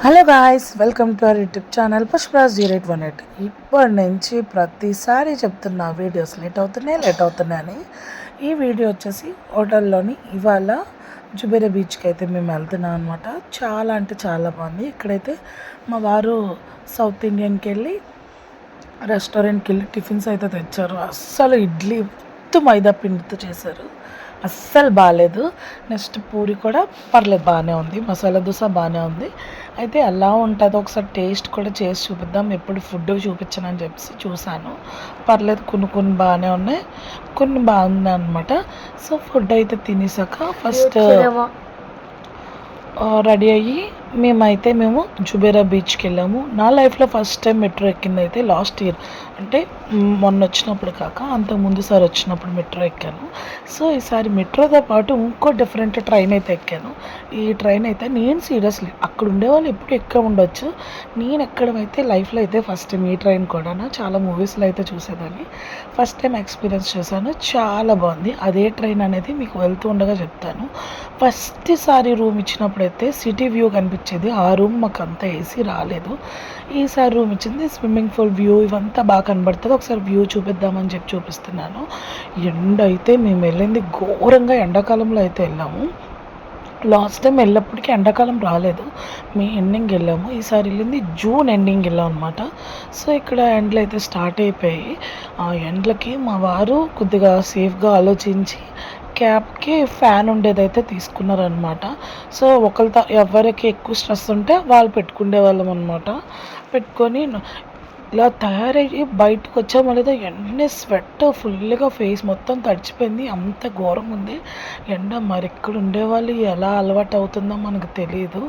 Hello guys welcome to our YouTube channel Pushparaj zero eight one eight. ఇప్పటి నుంచి ప్రతిసారి చెప్తున్నా వీడియోస్ లేట్ అవుతున్నాయి లేట్ అవుతున్నాయని ఈ వీడియో వచ్చేసి హోటల్లోని ఇవాళ జుబేరా బీచ్కి అయితే మేము వెళ్తున్నాం అనమాట చాలా అంటే చాలా బాగుంది. ఇక్కడైతే మా వారు సౌత్ ఇండియన్కి వెళ్ళి రెస్టారెంట్కి వెళ్ళి టిఫిన్స్ అయితే తెచ్చారు. అస్సలు ఇడ్లీ మొత్తం మైదా పిండితో చేశారు. అస్సలు బాగాలేదు. నెక్స్ట్ పూరి కూడా పర్లేదు బాగానే ఉంది. మసాలా దోశ బాగానే ఉంది. అయితే ఎలా ఉంటుందో ఒకసారి టేస్ట్ కూడా చేసి చూపిద్దాం. ఎప్పుడు ఫుడ్ చూపించను అని చెప్పేసి చూశాను. పర్లేదు కొన్ని కొన్ని బాగానే ఉన్నాయి. కొన్ని బాగున్నాయి అనమాట సో ఫుడ్ అయితే తినేసాక ఫస్ట్ రెడీ అయ్యి మేమైతే మేము జుబేరా బీచ్కి వెళ్ళాము. నా లైఫ్లో ఫస్ట్ టైం మెట్రో ఎక్కింది అయితే లాస్ట్ ఇయర్. అంటే మొన్న వచ్చినప్పుడు కాక అంతకు ముందు సారి వచ్చినప్పుడు మెట్రో ఎక్కాను. సో ఈసారి మెట్రోతో పాటు ఇంకో డిఫరెంట్ ట్రైన్ అయితే ఎక్కాను. ఈ ట్రైన్ అయితే నేను సీరియస్లీ అక్కడ ఉండేవాళ్ళు ఎప్పుడు ఎక్క ఉండొచ్చు నేను ఎక్కడమైతే లైఫ్లో అయితే ఫస్ట్ టైం ఈ ట్రైన్ కూడా చాలా మూవీస్లో అయితే చూసేదాన్ని. ఫస్ట్ టైం ఎక్స్పీరియన్స్ చేశాను చాలా బాగుంది. అదే ట్రైన్ అనేది మీకు వెళ్తూ ఉండగా చెప్తాను. ఫస్ట్ సారి రూమ్ ఇచ్చినప్పుడైతే సిటీ వ్యూ కనిపించేది. ఆ రూమ్ మాకు అంత ఏసీ రాలేదు. ఈసారి రూమ్ ఇచ్చింది స్విమ్మింగ్ పూల్ వ్యూ ఇవంతా బాగా కనబడుతుంది. ఒకసారి వ్యూ చూపిద్దామని చెప్పి చూపిస్తున్నాను. ఎండ అయితే మేము వెళ్ళింది ఘోరంగా ఎండాకాలంలో అయితే వెళ్ళాము. లాస్ట్ టైం వెళ్ళినప్పటికీ ఎండాకాలం రాలేదు. మే ఎండింగ్ వెళ్ళాము. ఈసారి వెళ్ళింది జూన్ ఎండింగ్ వెళ్ళాం అనమాట సో ఇక్కడ ఎండలు అయితే స్టార్ట్ అయిపోయాయి. ఆ ఎండలకి మా వారు కొద్దిగా సేఫ్గా ఆలోచించి క్యాబ్కి ఫ్యాన్ ఉండేదైతే తీసుకున్నారనమాట సో ఒకరితో ఎవరికి ఎక్కువ స్ట్రెస్ ఉంటే వాళ్ళు పెట్టుకునే వాళ్ళం అనమాట పెట్టుకొని ఇలా తయారయ్యి బయటకు వచ్చాము లేదా వెంటనే స్వెట్ ఫుల్గా ఫేస్ మొత్తం తడిచిపోయింది. అంత ఘోరం ఉంది. ఎండ మరి ఇక్కడ ఉండేవాళ్ళు ఎలా అలవాటు అవుతుందో మనకు తెలియదు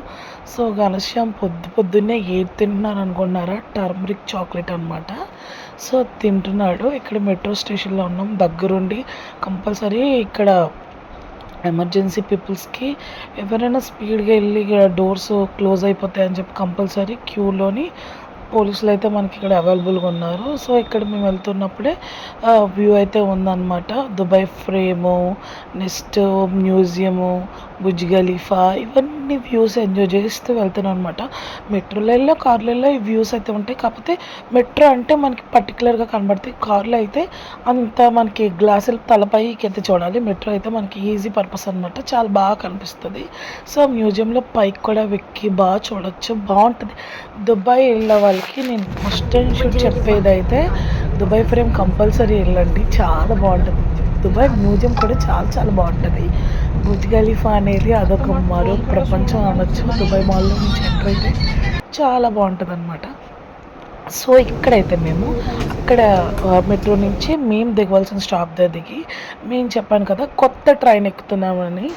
సో ఘనశ్యామ్ పొద్దు పొద్దున్నే ఏది తింటున్నారు అనుకున్నారా టర్మరిక్ చాక్లెట్ అనమాట సో తింటున్నాడు. ఇక్కడ మెట్రో స్టేషన్లో ఉన్నాం. దగ్గరుండి కంపల్సరీ ఇక్కడ ఎమర్జెన్సీ పీపుల్స్కి ఎవరైనా స్పీడ్గా వెళ్ళి డోర్స్ క్లోజ్ అయిపోతాయని చెప్పి కంపల్సరీ క్యూలోని పోలీసులు అయితే మనకి ఇక్కడ అవైలబుల్గా ఉన్నారు. సో ఇక్కడ మేము వెళ్తున్నప్పుడే వ్యూ అయితే ఉందన్నమాట. Dubai frame next museum Burj Khalifa ఇవన్నీ వ్యూస్ ఎంజాయ్ చేస్తూ వెళ్తున్నాం అనమాట మెట్రోలలో కార్లలో ఈ వ్యూస్ అయితే ఉంటాయి. కాకపోతే మెట్రో అంటే మనకి పర్టికులర్గా కనబడతాయి. కార్లో అయితే అంత మనకి గ్లాసులు తలపైకి అయితే చూడాలి. మెట్రో అయితే మనకి ఈజీ పర్పస్ అనమాట చాలా బాగా కనిపిస్తుంది. సో మ్యూజియంలో పైకి కూడా వెక్కి బాగా చూడొచ్చు. బాగుంటుంది. దుబాయ్ వెళ్ళే వాళ్ళకి నేను ఫస్ట్ టైం షూట్ చెప్పేది అయితే దుబాయ్ ఫ్రేమ్ కంపల్సరీ వెళ్ళండి. చాలా బాగుంటుంది. దుబాయ్ మ్యూజియం కూడా చాలా చాలా బాగుంటుంది. బుజ్ ఖలీఫా అనేది అదొక మరో ప్రపంచం అనొచ్చు. దుబాయ్ మాల్లో నుంచి ఎంటర్ అయితే చాలా బాగుంటుంది అనమాట సో ఇక్కడైతే మేము అక్కడ మెట్రో నుంచి మేము దిగవలసిన స్టాప్ దగ్గర దిగి మేము చెప్పాను కదా కొత్త ట్రైన్ ఎక్కుతున్నామని.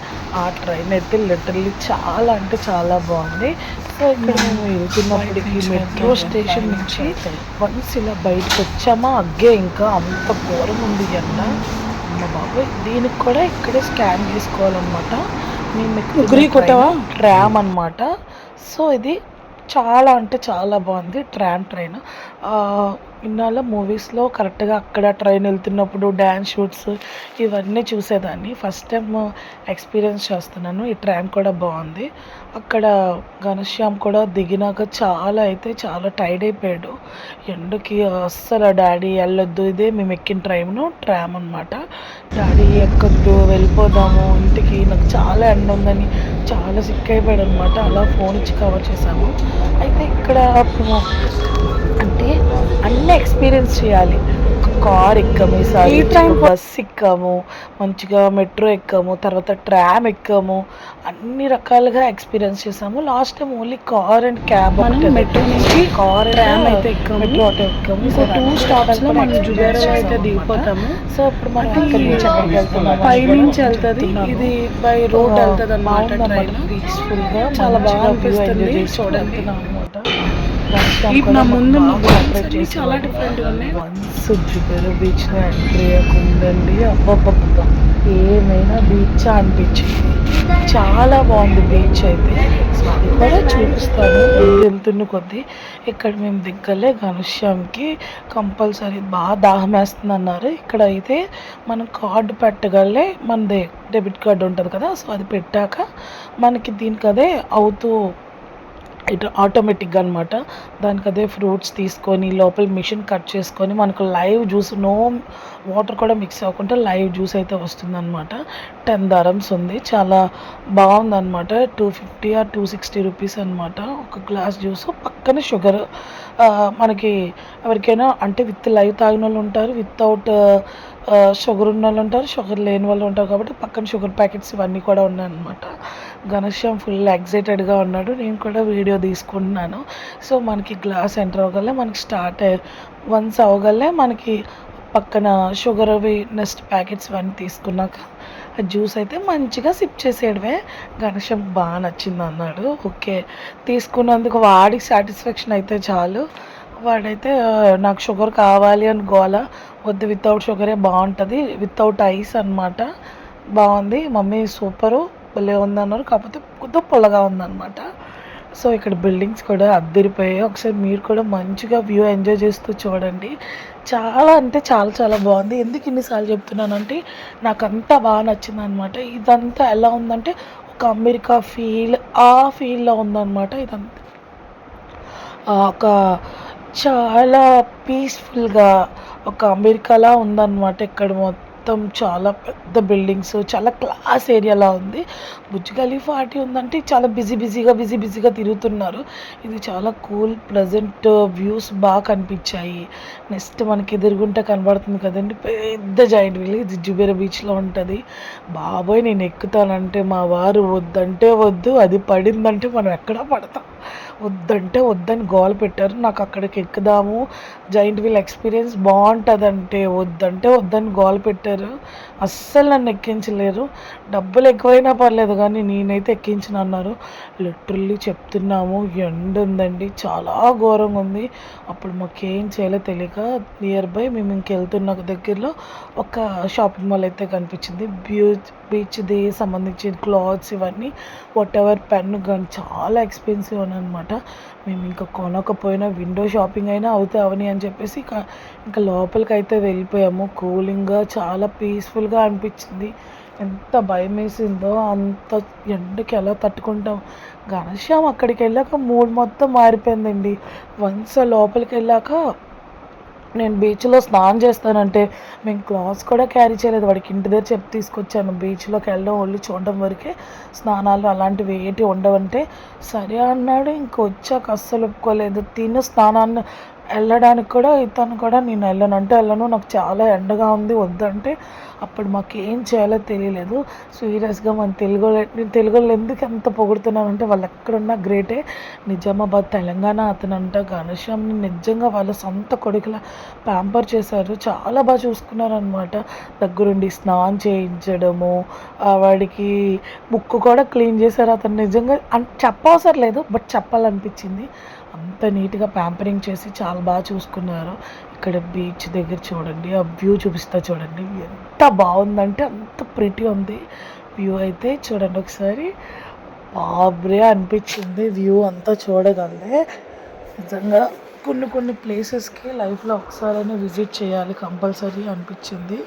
ఆ ట్రైన్ అయితే లిటరల్లీ చాలా అంటే చాలా బాగుంది. సో ఇక్కడ మేము వెళ్తున్నప్పటికి మెట్రో స్టేషన్ నుంచి వన్స్ ఇలా బయటకు వచ్చామా అగ్గే ఇంకా అంత ఘోరం ఉంది అన్న అమ్మ బాబోయ్ దీనికి కూడా ఇక్కడే స్కాన్ చేసుకోవాలన్నమాట మేము కొట్టావా? ట్రామ్ అన్నమాట సో ఇది చాలా అంటే చాలా బాగుంది ట్రామ్ ట్రైన్. ఇన్నాళ్ళ మూవీస్లో కరెక్ట్గా అక్కడ ట్రైన్ వెళ్తున్నప్పుడు డ్యాన్స్ షూట్స్ ఇవన్నీ చూసేదాన్ని. ఫస్ట్ టైం ఎక్స్పీరియన్స్ చేస్తున్నాను ఈ ట్రామ్ కూడా బాగుంది. అక్కడ ఘనశ్యామ్ కూడా దిగినాక చాలా అయితే చాలా టైర్డ్ అయిపోయాడు. ఎండకి అస్సలు డాడీ వెళ్ళొద్దు ఇదే మేము ఎక్కిన ట్రైన్ ట్రామ్ అనమాట డాడీ ఎక్కొద్దు వెళ్ళిపోదాము ఇంటికి నాకు చాలా ఎండ ఉందని చాలా సిక్ అయిపోయాడు అనమాట అలా ఫోన్ ఇచ్చి కవర్ చేశాము అయితే ఇక్కడ అంటే అన్ని ఎక్స్పీరియన్స్ చేయాలి. కార్ ఎక్కాము ఈసారి బస్ ఎక్కాము మంచిగా మెట్రో ఎక్కాము తర్వాత ట్రామ్ ఎక్కాము అన్ని రకాలుగా ఎక్స్పీరియన్స్ చేసాము. Last time only car and cab metro నుంచి కార్ tram అయితే ఎక్కాము. మెట్రో ఆటో ఎక్కాము. ఇంకో two stops లో మనం జుబేరాలో అయితే దిగిపోతాము. సో ఇప్పుడు మనం అంటే ఎక్కడి నుంచి వెళ్తున్నాము పై నుంచి వెళ్తుంది. ఇది బై రోడ్ వెళ్తుంది అనమాట పీస్ఫుల్గా చాలా బాగా అనిపిస్తుంది. చూడండి. ఇప్పుడు నా ముందు చాలా గా ఉన్నాయి. వన్స్ జుబేరా బీచ్లో ఎంట్రీ అయ్యకుందండి అబ్బబ్బబ్బ ఏమైనా బీచ్ అనిపించింది. చాలా బాగుంది బీచ్ అయితే. కూడా చూపిస్తాను. వెళ్తున్న కొద్దీ ఇక్కడ మేము దిగ్గలే ఘనుష్యంకి కంపల్సరీ బాగా దాహం వేస్తుంది అన్నారు ఇక్కడ అయితే మనం కార్డు పెట్టగలే మనది డెబిట్ కార్డు ఉంటుంది కదా సో అది పెట్టాక మనకి దీనికి అదే అవుతూ ఇటు ఆటోమేటిక్గా అనమాట దానికి అదే ఫ్రూట్స్ తీసుకొని లోపల మిషన్ కట్ చేసుకొని మనకు లైవ్ జ్యూస్ నో వాటర్ కూడా మిక్స్ అవ్వకుండా లైవ్ జ్యూస్ అయితే వస్తుందన్నమాట. టెన్ దరమ్స్ ఉంది. చాలా బాగుందన్నమాట. Two fifty or two sixty rupees అనమాట ఒక గ్లాస్ జ్యూస్ పక్కన షుగర్ మనకి ఎవరికైనా అంటే విత్ లైవ్ తాగిన వాళ్ళు ఉంటారు. వితౌట్ షుగర్ ఉన్న వాళ్ళు ఉంటారు షుగర్ లేని వాళ్ళు ఉంటారు కాబట్టి పక్కన షుగర్ ప్యాకెట్స్ ఇవన్నీ కూడా ఉన్నాయన్నమాట. ఘనశ్యామ్ ఫుల్ ఎగ్జైటెడ్గా ఉన్నాడు నేను కూడా వీడియో తీసుకుంటున్నాను. సో మనకి గ్లాస్ ఎంటర్ అవ్వగలే మనకి స్టార్ట్ వన్స్ అవ్వగలే మనకి పక్కన షుగర్ అవి నెక్స్ట్ ప్యాకెట్స్ ఇవన్నీ తీసుకున్నాక జ్యూస్ అయితే మంచిగా సిప్ చేసేయడమే. ఘనశ్యామ్ బాగా నచ్చింది అన్నాడు ఓకే తీసుకున్నందుకు వాడికి సాటిస్ఫాక్షన్ అయితే చాలు. వాడైతే నాకు షుగర్ కావాలి అని గోల. వద్దు వితౌట్ షుగరే బాగుంటుంది. వితౌట్ ఐస్ అన్నమాట. బాగుంది. Mummy super. భలే ఉందన్నారు. కాకపోతే కొద్దిగా పుల్లగా ఉందన్నమాట. సో ఇక్కడ బిల్డింగ్స్ కూడా అద్దరిపోయాయి. ఒకసారి మీరు కూడా మంచిగా వ్యూ ఎంజాయ్ చేస్తూ చూడండి. చాలా అంటే చాలా చాలా బాగుంది. ఎందుకు ఇన్నిసార్లు చెప్తున్నానంటే నాకు అంతా బాగా నచ్చింది అనమాట ఇదంతా ఎలా ఉందంటే ఒక అమెరికా ఫీల్ ఆ ఫీల్లో ఉందన్నమాట ఇదంతా. ఒక చాలా పీస్ఫుల్గా ఒక అమెరికాలా ఉందన్నమాట. ఇక్కడ మొత్తం చాలా పెద్ద బిల్డింగ్స్ చాలా క్లాస్ ఏరియాలా ఉంది. బుజ్ ఖలీఫా ఆటి ఉందంటే చాలా బిజీ బిజీగా బిజీ బిజీగా తిరుగుతున్నారు. ఇది చాలా కూల్ ప్రజెంట్ వ్యూస్ బాగా కనిపించాయి. నెక్స్ట్ మనకి ఎదురుగుంట కనబడుతుంది కదండి పెద్ద జాయింట్ వీల్ ఇది జుబేరా బీచ్లో ఉంటుంది. బాబోయ్ నేను ఎక్కుతానంటే మా వారు వద్దంటే వద్దు అది పడిందంటే మనం ఎక్కడా పడతాం. వద్దంటే వద్దని గోల పెట్టారు. నాకు అక్కడికి ఎక్కుదాము. జాయింట్ వీల్ ఎక్స్పీరియన్స్ బాగుంటుందంటే వద్దంటే వద్దని గోల పెట్టారు. అస్సలు నన్ను ఎక్కించలేరు. డబ్బులు ఎక్కువైనా పర్లేదు కానీ నేనైతే ఎక్కించిన అన్నారు. లిటరల్లీ చెప్తున్నాము. ఎండ ఉందండి. చాలా ఘోరంగా ఉంది. అప్పుడు మాకేం చేయాలో తెలియక నియర్ బై మేము ఇంకెళ్తున్న దగ్గరలో ఒక షాపింగ్ మాల్ అయితే కనిపించింది. బీచ్ బీచ్ది సంబంధించిన క్లాత్స్ ఇవన్నీ వాట్ ఎవర్ పెన్ కానీ చాలా ఎక్స్పెన్సివ్ అని అనమాట మేము ఇంకా కొనకపోయినా విండో షాపింగ్ అయినా అవుతే అవని అని చెప్పేసి ఇంకా లోపలికి అయితే వెళ్ళిపోయాము. కూలింగ్గా చాలా పీస్ఫుల్గా అనిపించింది. ఎంత భయం వేసిందో అంత ఎండకి ఎలా తట్టుకుంటాం. ఘనశ్యామ్ అక్కడికి వెళ్ళాక మూడు మొత్తం మారిపోయిందండి. వన్స్ లోపలికి వెళ్ళాక నేను బీచ్లో స్నానం చేస్తానంటే మేము క్లాత్స్ కూడా క్యారీ చేయలేదు. వాడికి ఇంటి దగ్గర చెప్పి తీసుకొచ్చాను. బీచ్లోకి వెళ్ళడం ఒళ్ళు చూడడం వరకే స్నానాలు అలాంటివి ఏంటి ఉండవంటే సరే అన్నాడు. ఇంకొచ్చాక అస్సలు ఒప్పుకోలేదు. తిను స్నానాన్ని వెళ్ళడానికి కూడా ఇతను కూడా నేను వెళ్ళను. అంటే వెళ్ళను నాకు చాలా ఎండగా ఉంది వద్దంటే అప్పుడు మాకు ఏం చేయాలో తెలియలేదు. సీరియస్గా మన తెలుగు నేను తెలుగులో ఎందుకు ఎంత పొగుడుతున్నానంటే వాళ్ళు ఎక్కడున్నా గ్రేటే. నిజామాబాద్ తెలంగాణ అతను అంట ఘనశ్యామ్ని నిజంగా వాళ్ళ సొంత కొడుకులా ప్యాంపర్ చేశారు. చాలా బాగా చూసుకున్నారు అనమాట దగ్గరుండి స్నానం చేయించడము వాడికి ముక్కు కూడా క్లీన్ చేశారు. అతను నిజంగా అంటే చెప్పవసరం లేదు బట్ చెప్పాలనిపించింది. అంత నీట్గా ప్యాంపరింగ్ చేసి చాలా బాగా చూసుకున్నారు. ఇక్కడ బీచ్ దగ్గర చూడండి ఆ వ్యూ చూపిస్తా చూడండి. ఎంత బాగుందంటే అంత ప్రిటీ ఉంది. వ్యూ అయితే చూడండి ఒకసారి. బాబ్రే అనిపించింది వ్యూ అంతా చూడగలే నిజంగా కొన్ని కొన్ని ప్లేసెస్కి లైఫ్లో ఒకసారైనా విజిట్ చేయాలి కంపల్సరీ అనిపించింది.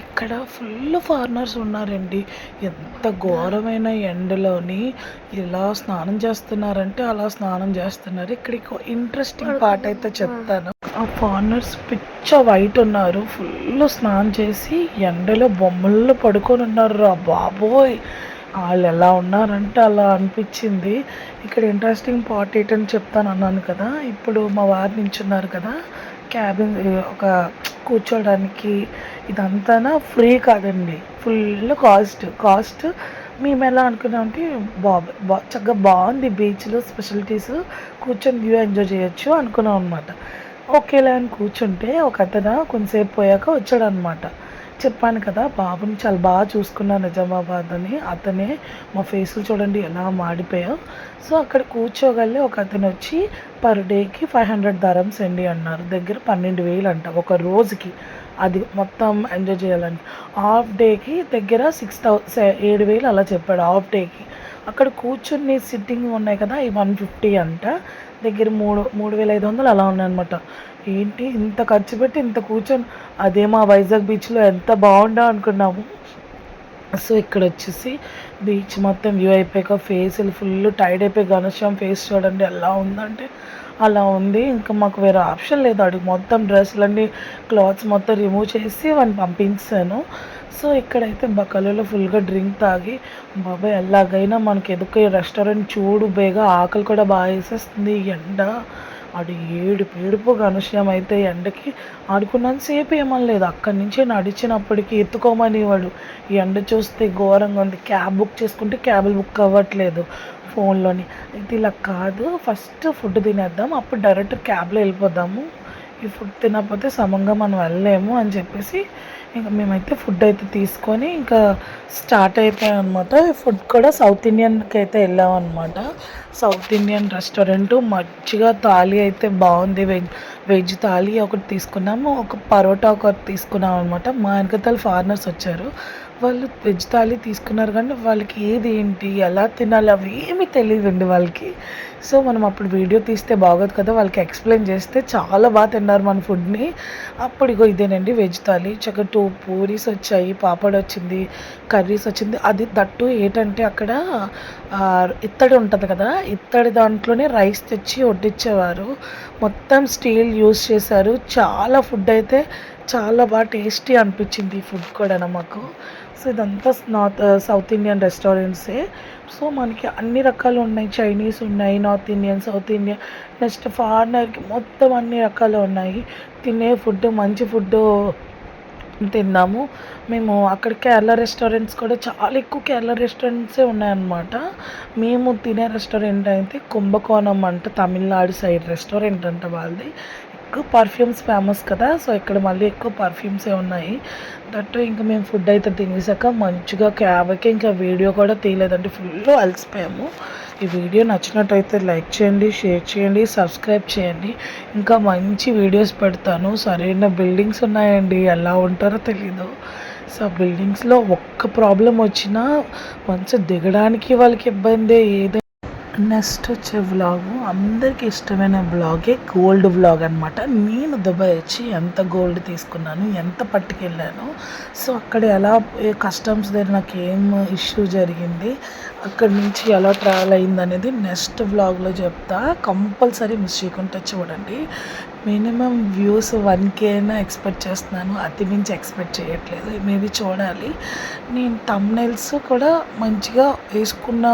ఇక్కడ ఫుల్ ఫారినర్స్ ఉన్నారండి. ఎంత ఘోరమైన ఎండలోని ఇలా స్నానం చేస్తున్నారంటే అలా స్నానం చేస్తున్నారు. ఇక్కడ ఇంట్రెస్టింగ్ పార్ట్ అయితే చెప్తాను. ఆ ఫారినర్స్ పిచ్చ వైట్ ఉన్నారు. ఫుల్ స్నానం చేసి ఎండలో బొమ్మల్లో పడుకొని ఉన్నారు. రా బాబోయ్! వాళ్ళు ఎలా ఉన్నారంటే అలా అనిపించింది. ఇక్కడ ఇంట్రెస్టింగ్ పార్ట్ ఏంటని చెప్తాను అన్నాను కదా. ఇప్పుడు మా వారు నించున్నారు కదా. క్యాబిన్ ఒక కూర్చోడానికి ఇదంతా ఫ్రీ కాదండి. Full cost. కాస్ట్ మేము ఎలా అనుకున్నామంటే బాబు బా చక్కగా బాగుంది బీచ్లో స్పెషాలిటీస్ కూర్చొని వ్యూ ఎంజాయ్ చేయొచ్చు అనుకున్నాం అనమాట ఓకేలా అని కూర్చుంటే ఒక అతను కొంతసేపు పోయాక వచ్చాడనమాట చెప్పాను కదా బాబుని చాలా బాగా చూసుకున్నాను నిజామాబాద్ అని. అతనే మా ఫేసులు చూడండి ఎలా మాడిపోయావు సో అక్కడ కూర్చోగలి ఒక అతను వచ్చి పర్ డేకి ఫైవ్ హండ్రెడ్ ధరమ్స్ అండి అన్నారు. దగ్గర పన్నెండు వేలు అంట ఒక రోజుకి. అది మొత్తం ఎంజాయ్ చేయాలని హాఫ్ డేకి దగ్గర సిక్స్ థౌ ఏడు వేలు అలా చెప్పాడు హాఫ్ డేకి అక్కడ కూర్చుని సిట్టింగ్ ఉన్నాయి కదా ఈ వన్ ఫిఫ్టీ అంట. దగ్గర మూడు మూడు వేల ఐదు వందలు అలా ఉన్నాయన్నమాట. ఏంటి ఇంత ఖర్చు పెట్టి ఇంత కూర్చొని? అదే మా వైజాగ్ బీచ్లో ఎంత బాగుండా అనుకున్నాము. సో ఇక్కడ వచ్చేసి బీచ్ మొత్తం వ్యూ అయిపోయాక ఫేసులు ఫుల్ టైడ్ అయిపోయి ఘనశ్యామ్ ఫేస్ చూడండి ఎలా ఉందంటే అలా ఉంది. ఇంకా మాకు వేరే ఆప్షన్ లేదు. అడిగి మొత్తం డ్రెస్సులన్నీ క్లాత్స్ మొత్తం రిమూవ్ చేసి వాడిని పంపించాను. సో ఇక్కడైతే బకలలో ఫుల్గా డ్రింక్ తాగి బాబాయ్ ఎలాగైనా మనకి ఎదుక రెస్టారెంట్ చూడు బేగా ఆకలి కూడా బాగా వేసేస్తుంది ఈ ఎండ. ఆడు ఏడు పేడుపు గనుష్యం అయితే ఎండకి ఆడుకున్నంతసేపు ఏమనలేదు. అక్కడి నుంచి నడిచినప్పటికీ ఎత్తుకోమని వాడు. ఈ ఎండ చూస్తే ఘోరంగా ఉంది. క్యాబ్ బుక్ చేసుకుంటే క్యాబులు బుక్ అవ్వట్లేదు ఫోన్లోని. ఇది ఇలా కాదు. ఫస్ట్ ఫుడ్ తినేద్దాం అప్పుడు డైరెక్ట్ క్యాబ్లో వెళ్ళిపోదాము. ఈ ఫుడ్ తినకపోతే సమంగా మనం వెళ్ళలేము అని చెప్పేసి ఇంకా మేమైతే ఫుడ్ అయితే తీసుకొని ఇంకా స్టార్ట్ అయిపోయాం అనమాట ఫుడ్ కూడా సౌత్ ఇండియన్కి అయితే వెళ్ళాం అనమాట సౌత్ ఇండియన్ రెస్టారెంట్ మంచిగా థాలీ అయితే బాగుంది. వెజ్ వెజ్ థాలీ ఒకటి తీసుకున్నాము ఒక పరోటా ఒకటి తీసుకున్నాం అనమాట మా వెనకతల ఫారినర్స్ వచ్చారు. వాళ్ళు వెజ్ థాలీ తీసుకున్నారు కానీ వాళ్ళకి ఏది ఏంటి ఎలా తినాలి అవి ఏమీ తెలియదండి వాళ్ళకి. సో మనం అప్పుడు వీడియో తీస్తే బాగోదు కదా వాళ్ళకి ఎక్స్ప్లెయిన్ చేస్తే చాలా బాగా తిన్నారు మన ఫుడ్ని. అప్పుడు ఇగో ఇదేనండి వెజ్ థాలీ. చక్కగా టూ పూరీస్ వచ్చాయి పాపడ్ వచ్చింది కర్రీస్ వచ్చింది. అది దట్టు ఏంటంటే అక్కడ ఇత్తడి ఉంటుంది కదా ఇత్తడి దాంట్లోనే రైస్ తెచ్చి వడ్డించేవారు మొత్తం స్టీల్ యూస్ చేశారు. చాలా ఫుడ్ అయితే చాలా బాగా టేస్టీ అనిపించింది ఈ ఫుడ్ కూడా మాకు. సో ఇదంతా నార్త్ సౌత్ ఇండియన్ రెస్టారెంట్సే. సో మనకి అన్ని రకాలు ఉన్నాయి. చైనీస్ ఉన్నాయి north Indian south Indian next ఫారినర్కి మొత్తం అన్ని రకాలు ఉన్నాయి. తినే ఫుడ్ మంచి ఫుడ్ తిన్నాము. మేము అక్కడ కేరళ రెస్టారెంట్స్ కూడా చాలా ఎక్కువ కేరళ రెస్టారెంట్సే ఉన్నాయన్నమాట. మేము తినే రెస్టారెంట్ అయితే కుంభకోణం అంట తమిళనాడు సైడ్ రెస్టారెంట్ అంట వాళ్ళది. ఎక్కువ పర్ఫ్యూమ్స్ ఫేమస్ కదా సో ఇక్కడ మళ్ళీ ఎక్కువ పర్ఫ్యూమ్సే ఉన్నాయి. దట్ ఇంకా మేము ఫుడ్ అయితే తినేసాక మంచిగా క్యాబ్కి ఇంకా వీడియో కూడా తీయలేదండి ఫుల్ అలసిపోయాము. ఈ వీడియో నచ్చినట్టయితే లైక్ చేయండి షేర్ చేయండి సబ్స్క్రైబ్ చేయండి. ఇంకా మంచి వీడియోస్ పెడతాను. సరైన బిల్డింగ్స్ ఉన్నాయండి ఎలా ఉంటారో తెలీదు. సో ఆ బిల్డింగ్స్లో ఒక్క ప్రాబ్లం వచ్చినా మంచిగా దిగడానికి వాళ్ళకి ఇబ్బంది ఏదైనా నెక్స్ట్ వచ్చే వ్లాగు అందరికి ఇష్టమైన వ్లాగే గోల్డ్ వ్లాగ్ అనమాట నేను దుబాయ్ వచ్చి ఎంత గోల్డ్ తీసుకున్నాను ఎంత పట్టుకెళ్ళాను సో అక్కడ ఎలా కస్టమ్స్ దగ్గర నాకు ఏం ఇష్యూ జరిగింది అక్కడి నుంచి ఎలా ట్రావెల్ అయింది అనేది నెక్స్ట్ వ్లాగ్లో చెప్తా. కంపల్సరీ మిస్ చేయకుండా చూడండి. మినిమం వ్యూస్ వన్ కే అయినా ఎక్స్పెక్ట్ చేస్తున్నాను. అతి మించి ఎక్స్పెక్ట్ చేయట్లేదు. మేబీ చూడాలి. నేను తమ్నైల్స్ కూడా మంచిగా వేసుకున్న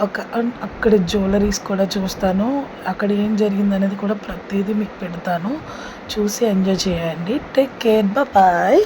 అక్కడ జ్యువెలరీస్ కూడా చూస్తాను. అక్కడ ఏం జరిగింది అనేది కూడా ప్రతిదీ మీకు పెడతాను. చూసి ఎంజాయ్ చేయండి. Take care bye